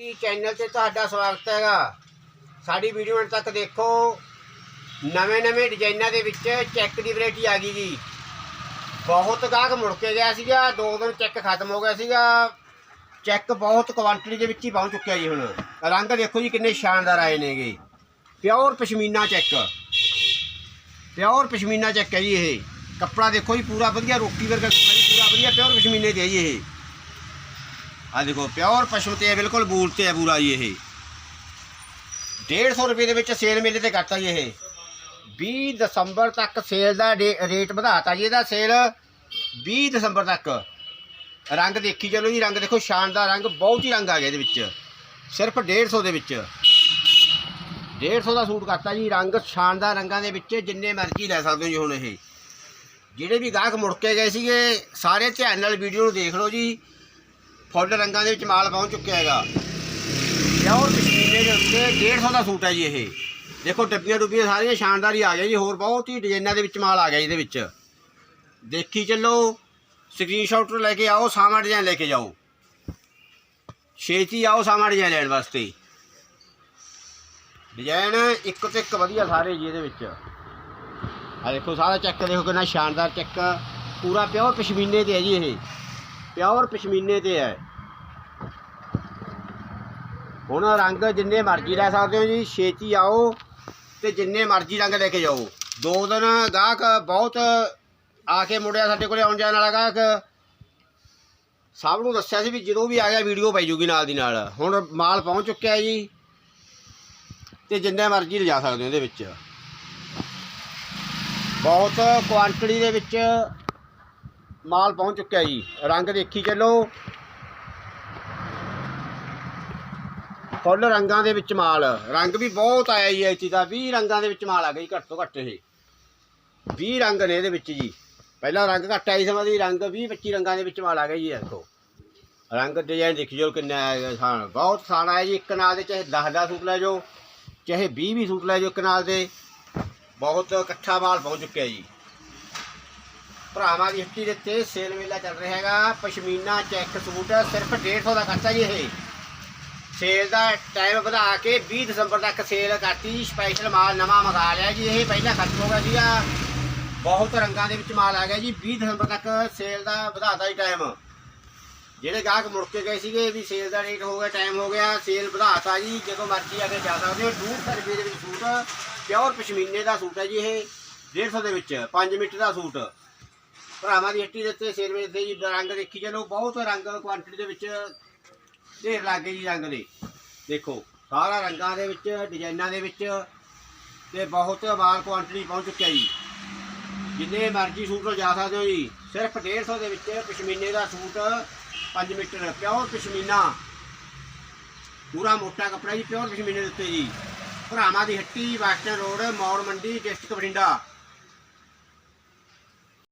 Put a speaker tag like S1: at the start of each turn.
S1: ਜੀ ਚੈਨਲ ਤੇ ਤੁਹਾਡਾ ਸਵਾਗਤ ਹੈਗਾ? ਸਾਡੀ ਵੀਡੀਓ ਅੰਤ ਤੱਕ ਦੇਖੋ। ਨਵੇਂ-ਨਵੇਂ ਡਿਜ਼ਾਈਨਾਂ ਦੇ ਵਿੱਚ ਚੈੱਕ ਦੀ ਵੈਰਾਈਟੀ ਆ ਗਈ ਜੀ। ਬਹੁਤ ਗਾਹਕ ਮੁੜ ਕੇ ਗਿਆ ਸੀਗਾ, ਦੋ ਦਿਨ ਚੈੱਕ ਖਤਮ ਹੋ ਗਿਆ ਸੀਗਾ। ਚੈੱਕ ਬਹੁਤ ਕੁਆਂਟੀਟੀ ਦੇ ਵਿੱਚ ਹੀ ਪਹੁੰਚ ਚੁੱਕਿਆ ਜੀ ਹੁਣ। ਰੰਗ ਦੇਖੋ ਜੀ ਕਿੰਨੇ ਸ਼ਾਨਦਾਰ ਆਏ ਨੇਗੇ। Pure pashmina check pure pashmina check ਹੈ ਜੀ ਇਹ। ਕੱਪੜਾ ਦੇਖੋ ਜੀ ਪੂਰਾ ਵਧੀਆ, ਰੋਟੀ ਵਰਗਾ ਜੀ ਪੂਰਾ ਵਧੀਆ ਪਿਓਰ ਪਸ਼ਮੀਨੇ ਤੇ ਹੈ ਜੀ ਇਹ। ਆ ਦੇਖੋ ਪਿਓਰ ਪਸ਼ੂ ਤੇ ਹੈ, ਬਿਲਕੁਲ ਬੂਲ ਤੇ ਹੈ ਪੂਰਾ ਜੀ ਇਹ। 150 ਰੁਪਏ ਦੇ ਵਿੱਚ ਸੇਲ ਮੇਲੇ ਤੇ ਕਰਤਾ ਜੀ ਇਹ। 20 ਦਸੰਬਰ ਤੱਕ ਸੇਲ ਦਾ ਡੇ- ਰੇਟ ਵਧਾਤਾ ਜੀ ਇਹਦਾ ਸੇਲ। 20 ਦਸੰਬਰ ਤੱਕ। ਰੰਗ ਦੇਖੀ ਚਲੋ ਜੀ, ਰੰਗ ਦੇਖੋ, ਸ਼ਾਨਦਾਰ ਰੰਗ, ਬਹੁਤ ਹੀ ਰੰਗ ਆ ਗਿਆ ਇਹਦੇ ਵਿੱਚ। ਸਿਰਫ 150 ਦੇ ਵਿੱਚ। 150 ਦਾ ਸੂਟ ਕਰਤਾ ਜੀ, ਰੰਗ ਸ਼ਾਨਦਾਰ ਰੰਗਾਂ ਦੇ ਵਿੱਚ, ਜਿੰਨੇ ਮਰਜ਼ੀ ਲੈ ਸਕਦੇ ਹੋ ਜੀ ਹੁਣ ਇਹ। ਜਿਹੜੇ ਵੀ ਗਾਹਕ ਮੁੜ ਕੇ ਗਏ ਸੀਗੇ, ਸਾਰੇ ਧਿਆਨ ਨਾਲ ਵੀਡੀਓ ਨੂੰ ਦੇਖ ਲਓ ਜੀ। ਫੁੱਲ ਰੰਗਾਂ ਦੇ ਵਿੱਚ ਮਾਲ ਪਹੁੰਚ ਚੁੱਕਿਆ ਹੈਗਾ। ਪਿਓਰ ਪਸ਼ਮੀਨੇ ਦੇ ਉੱਤੇ 150 ਦਾ ਸੂਟ ਹੈ ਜੀ ਇਹ। ਦੇਖੋ ਡੱਬੀਆਂ ਡੁੱਬੀਆਂ ਸਾਰੀਆਂ ਸ਼ਾਨਦਾਰ ਹੀ ਆ ਗਿਆ ਜੀ ਹੋਰ ਬਹੁਤ ਹੀ ਡਿਜ਼ਾਈਨਾਂ ਦੇ ਵਿੱਚ ਮਾਲ ਆ ਗਿਆ ਇਹਦੇ ਵਿੱਚ। ਦੇਖੀ ਚੱਲੋ ਸਕਰੀਨਸ਼ਾਟ ਲੈ ਕੇ ਆਓ ਸਾਮਾ ਡਿਜ਼ਾਈਨ ਲੈ ਕੇ ਜਾਓ। ਛੇਤੀ ਆਓ ਸਾਮਾ ਡਿਜ਼ਾਈਨ ਲੈਣ ਵਾਸਤੇ। ਡਿਜ਼ਾਈਨ ਇੱਕ ਤੋਂ ਇੱਕ ਵਧੀਆ ਸਾਰੇ ਜੀ ਇਹਦੇ ਵਿੱਚ। ਆ ਦੇਖੋ ਸਾਰਾ ਚੈੱਕ ਦੇਖੋ ਕਿੰਨਾ ਸ਼ਾਨਦਾਰ ਚੈੱਕ ਪੂਰਾ ਪਿਓਰ ਪਸ਼ਮੀਨੇ ਤੇ ਹੈ ਜੀ ਇਹ। ਪਿਓਰ ਪਸ਼ਮੀਨੇ ਤੇ ਹੈ। ਹੁਣ ਰੰਗ ਜਿੰਨੇ ਮਰਜ਼ੀ ਲੈ ਸਕਦੇ ਹੋ ਜੀ, ਛੇਤੀ ਆਓ ਤੇ ਜਿੰਨੇ ਮਰਜ਼ੀ ਰੰਗ ਲੈ ਕੇ ਜਾਓ। ਦੋ ਦਿਨ ਗਾਹਕ ਬਹੁਤ ਆ ਕੇ ਮੁੜਿਆ ਸਾਡੇ ਕੋਲੇ, ਆਉਣ ਜਾਣ ਵਾਲਾ ਗਾਹਕ। ਸਭ ਨੂੰ ਦੱਸਿਆ ਸੀ ਵੀ ਜਦੋਂ ਵੀ ਆ ਗਿਆ, ਵੀਡੀਓ ਪੈ ਜੂਗੀ ਨਾਲ ਦੀ ਨਾਲ। ਹੁਣ ਮਾਲ ਪਹੁੰਚ ਚੁੱਕਿਆ ਜੀ ਤੇ ਜਿੰਨੇ ਮਰਜ਼ੀ ਲਿਜਾ ਸਕਦੇ ਹੋ ਇਹਦੇ ਵਿੱਚ। ਬਹੁਤ ਕੁਆਂਟੀਟੀ ਦੇ ਵਿੱਚ ਮਾਲ ਪਹੁੰਚ ਚੁੱਕਿਆ ਜੀ। ਰੰਗ ਦੇਖੀ ਚੱਲੋ। ਫੁੱਲ ਰੰਗਾਂ ਦੇ ਵਿੱਚ ਮਾਲ। ਰੰਗ ਵੀ ਬਹੁਤ ਆਇਆ ਜੀ ਐਤੀ ਦਾ। 20 ਰੰਗਾਂ ਦੇ ਵਿੱਚ ਮਾਲ ਆ ਗਿਆ ਜੀ ਘੱਟ ਤੋਂ ਘੱਟ ਇਹ। 20 ਰੰਗ ਨੇ ਇਹਦੇ ਵਿੱਚ ਜੀ। ਪਹਿਲਾਂ ਰੰਗ ਘੱਟ ਆਈ ਸਮਾਂ ਦੀ, ਰੰਗ 20 25 ਰੰਗਾਂ ਦੇ ਵਿੱਚ ਮਾਲ ਆ ਗਿਆ ਜੀ ਇਹ ਦੇਖੋ। ਰੰਗ ਡਿਜ਼ਾਈਨ ਦੇਖੀ ਜੋ ਕਿੰਨਾ ਆਇਆ ਸਾਨ ਬਹੁਤ ਸਾਨ ਆਇਆ ਜੀ। ਇੱਕ ਨਾਲ ਦੇ ਚਾਹੇ 10 10 ਸੂਟ ਲੈ ਜਾਓ, ਚਾਹੇ 20 ਵੀ ਸੂਟ ਲੈ ਜਾਓ ਇੱਕ ਨਾਲ ਦੇ। ਬਹੁਤ ਇਕੱਠਾ ਮਾਲ ਪਹੁੰਚ ਚੁੱਕਿਆ ਜੀ। ਭਰਾਵਾਂ ਦੀ ਹੱਟੀ ਦੇ ਤੇ ਸੇਲ ਮੇਲਾ ਚੱਲ ਰਿਹਾ ਹੈਗਾ। ਪਸ਼ਮੀਨਾ ਚੈੱਕ ਸੂਟ ਸਿਰਫ 150 ਦਾ ਖਰਚਾ ਜੀ ਇਹ। ਸੇਲ ਦਾ ਟਾਈਮ ਵਧਾ ਕੇ 20 ਦਸੰਬਰ ਤੱਕ ਸੇਲ ਕਰਤੀ। ਸਪੈਸ਼ਲ ਮਾਲ ਨਵਾਂ ਮੰਗਾ ਲਿਆ ਜੀ ਇਹ, ਪਹਿਲਾਂ ਖਤਮ ਹੋ ਗਿਆ ਸੀਗਾ। ਬਹੁਤ ਰੰਗਾਂ ਦੇ ਵਿੱਚ ਮਾਲ ਆ ਗਿਆ ਜੀ। 20 ਦਸੰਬਰ ਤੱਕ ਸੇਲ ਦਾ ਵਧਾਤਾ ਜੀ ਟਾਈਮ ਜਿਹੜੇ ਗਾਹਕ ਮੁੜ ਕੇ ਗਏ ਸੀਗੇ ਵੀ ਸੇਲ ਦਾ ਰੇਟ ਹੋ ਗਿਆ ਟਾਈਮ ਹੋ ਗਿਆ, ਸੇਲ ਵਧਾਤਾ ਜੀ। ਜਦੋਂ ਮਰਜ਼ੀ ਆ ਕੇ ਜਾ ਸਕਦੇ ਹੋ। 200 ਰੁਪਏ ਦੇ ਵਿੱਚ ਸੂਟ ਪਿਓਰ ਪਸ਼ਮੀਨੇ ਦਾ ਸੂਟ ਹੈ ਜੀ ਇਹ। 150 ਦੇ ਵਿੱਚ 5 ਮੀਟਰ ਦਾ ਸੂਟ। ਭਰਾਵਾਂ ਦੀ ਹੱਟੀ ਦੇ ਉੱਤੇ ਸਿਰਵੇ ਦੇ ਜੀ ਰੰਗ ਦੇਖੀ ਚਲੋ ਬਹੁਤ ਰੰਗ ਕੁਆਂਟੀਟੀ ਦੇ ਵਿੱਚ ਢੇਰ ਲੱਗ ਗਏ ਜੀ ਰੰਗ ਦੇ। ਦੇਖੋ, ਸਾਰਾ ਰੰਗਾਂ ਦੇ ਵਿੱਚ ਡਿਜ਼ਾਈਨਾਂ ਦੇ ਵਿੱਚ ਤੇ ਬਹੁਤ ਮਾਲ ਕੁਆਂਟੀਟੀ ਪਹੁੰਚ ਚੁੱਕਿਆ ਜੀ। ਜਿੰਨੇ ਮਰਜ਼ੀ ਸੂਟ ਲਿਜਾ ਸਕਦੇ ਹੋ ਜੀ, ਸਿਰਫ 150 ਦੇ ਵਿੱਚ ਪਸ਼ਮੀਨੇ ਦਾ ਸੂਟ 5 ਮੀਟਰ ਪਿਓਰ ਪਸ਼ਮੀਨਾ। ਪੂਰਾ ਮੋਟਾ ਕੱਪੜਾ ਜੀ ਪਿਓਰ ਪਸ਼ਮੀਨੇ ਦੇ ਉੱਤੇ ਜੀ। ਭਰਾਵਾਂ ਦੀ ਹੱਟੀ western road Maur Mandi district Bathinda